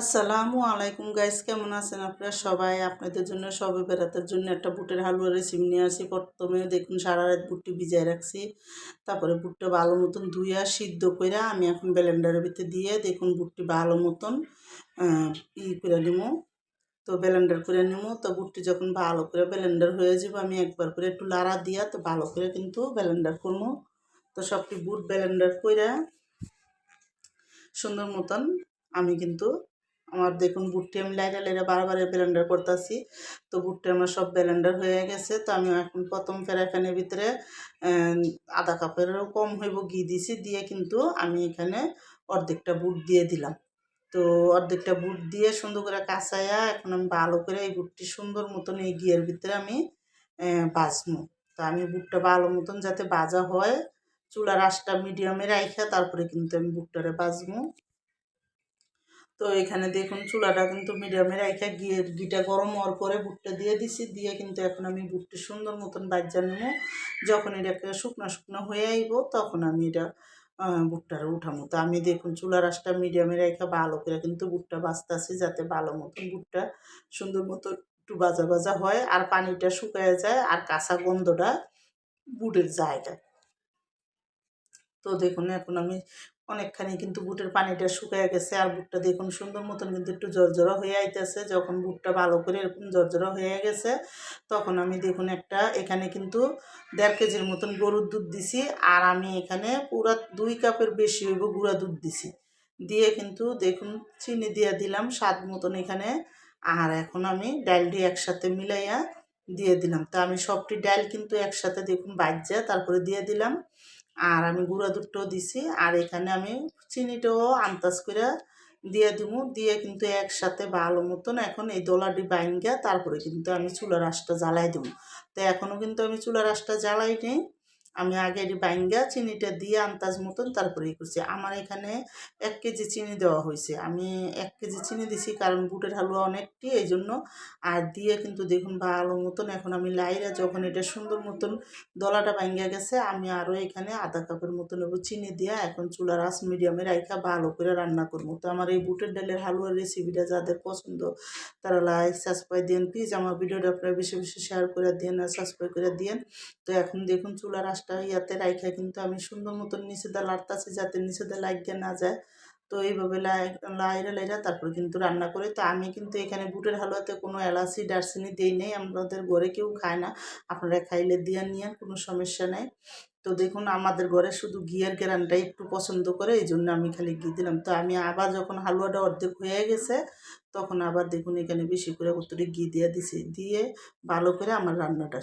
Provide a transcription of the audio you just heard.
আসসালামু আলাইকুম গাইস কেমন আছেন আপনারা সবাই? আপনাদের জন্য, সবে বেড়াতের জন্য একটা বুটের হালুয়া রেসিপি নিয়ে আসি। প্রথমে দেখুন, সারা রাত বুটটি ভিজাই রাখছি। তারপরে বুটটা ভালো মতন ধুইয়া, সিদ্ধ করে আমি এখন ব্লেন্ডারের ভিতরে দিয়ে দেখুন বুটটি ভালো মতন ই করে নিবো তো ব্লেন্ডার করে নিবো তো বুটটি যখন ভালো করে ব্লেন্ডার হয়ে যাবে, আমি একবার করে একটু লাড়া দিয়া তো ভালো করে কিন্তু ব্লেন্ডার করব তো সবটি বুট ব্লেন্ডার করে সুন্দর মতন আমি কিন্তু আমার দেখুন বুটটি, আমি লাইরা লাইরা বারবার ব্লেন্ডার করতেছি। তো বুটটি আমার সব ব্লেন্ডার হয়ে গেছে। তো আমি এখন প্রথম ফ্যানের ভিতরে আধা কাপেরও কম হইব ঘি দিছি, দিয়ে কিন্তু আমি এখানে অর্ধেকটা বুট দিয়ে দিলাম। তো অর্ধেকটা বুট দিয়ে সুন্দর করে কাঁচাইয়া এখন আমি ভালো করে এই বুটটি সুন্দর মতন এই ঘিয়ের ভিতরে আমি বাজমো তো আমি বুটটা ভালো মতন যাতে বাজা হয়, চুলার আঁশটা মিডিয়ামে রাইখা, তারপরে কিন্তু আমি বুটটারে বাজবো তো এখানে দেখুন চুলাটা কিন্তু মিডিয়ামে রেখে গিয়ে ঘিটা গরম হওয়ার পরে বুটটা দিয়ে দিছি। দিয়ে কিন্তু এখন আমি বুটটা সুন্দর মতন বাজ্যা নেব। যখন এটাকে শুকনো শুকনো হয়ে আইব, তখন আমি এটা বুটটারে উঠামো। তো আমি দেখুন চুলার আঁশটা মিডিয়ামে রেখে ভালো করে কিন্তু বুটটা বাঁচতেছি যাতে ভালো মতন বুটটা সুন্দর মতো একটু বাজা বাজা হয় আর পানিটা শুকায় যায় আর কাঁচা গন্ধটা বুটের জায়গায়। তো দেখুন এখন আমি অনেকখানি কিন্তু বুটের পানিটা শুকিয়ে গেছে আর বুটটা দেখুন সুন্দর মতন কিন্তু একটু জর্জরা হয়ে আইতেছে। যখন বুটটা ভালো করে এরকম জর্জরা হয়ে গেছে, তখন আমি দেখুন একটা এখানে কিন্তু দেড় কেজির মতন গরুর দুধ দিছি আর আমি এখানে পুরা দুই কাপের বেশি হইব গুঁড়া দুধ দিছি। দিয়ে কিন্তু দেখুন চিনি দিয়ে দিলাম, স্বাদ মতন এখানে। আর এখন আমি ডালটি একসাথে মিলাইয়া দিয়ে দিলাম। তো আমি সবটি ডাল কিন্তু একসাথে দেখুন বাজ্যা তারপরে দিয়ে দিলাম। আর আমি গুঁড়া দুধটাও দিছি, আর এখানে আমি চিনিটাও আন্দাজ করে দিয়ে দিব দিয়ে কিন্তু একসাথে ভালো মতন এখন এই দোলাটি বাইঙ্গা, তারপরে কিন্তু আমি চুলা আঁশটা জ্বালাই দেবো তো এখনও কিন্তু আমি চুলা আঁশটা জ্বালাই নেই আমি আগে বাইঙ্গা চিনিটা দিয়ে আন্দাজ মতন তারপরে ই করছি। আমার এখানে এক কেজি চিনি দেওয়া হয়েছে। আমি এক কেজি চিনি দিছি কারণ বুটের হালুয়া অনেকটি এই জন্য আর দিয়ে কিন্তু দেখুন ভালো মতন এখন আমি লাইরা যখন এটা সুন্দর মতন দলাটা ভাঙ্গা গেছে, আমি আরও এখানে আধা কাপের মতন নেব চিনি দিয়া। এখন চুলার আস মিডিয়ামে রাইখা ভালো করে রান্না করব। তো আমার এই বুটের ডালের হালুয়ার রেসিপিটা যাদের পছন্দ, তারা লাইক সাবস্ক্রাইব দিন। প্লিজ আমার ভিডিওটা আপনারা বেশি বেশি শেয়ার করে দিন আর সাবস্ক্রাইব করে দিন। তো এখন দেখুন চুলার আঁশটা ইয়াতে রাইখা কিন্তু আমি সুন্দর মতন নিচেদা লাড়তাছি যাতে নিচেদা লাগিয়ে না যায়। তো এইভাবে লাইরা লাইরা তারপর কিন্তু রান্না করে। তো আমি কিন্তু এখানে বুটের হালুয়াতে কোনো এলাচি, দারচিনি দিই নেই। আমাদের ঘরে কেউ খায় না। আপনারা খাইলে দিয়ে নিয়ে কোনো সমস্যা নেই। তো দেখুন, আমাদের ঘরে শুধু ঘিয়ের গ্রানটাই একটু পছন্দ করে এই জন্য আমি খালি ঘি দিলাম। তো আমি আবার যখন হালুয়াটা অর্ধেক হয়ে গেছে, তখন আবার দেখুন এখানে বেশি করে উত্তরে ঘি দিয়ে দিছি। দিয়ে ভালো করে আমার রান্নাটা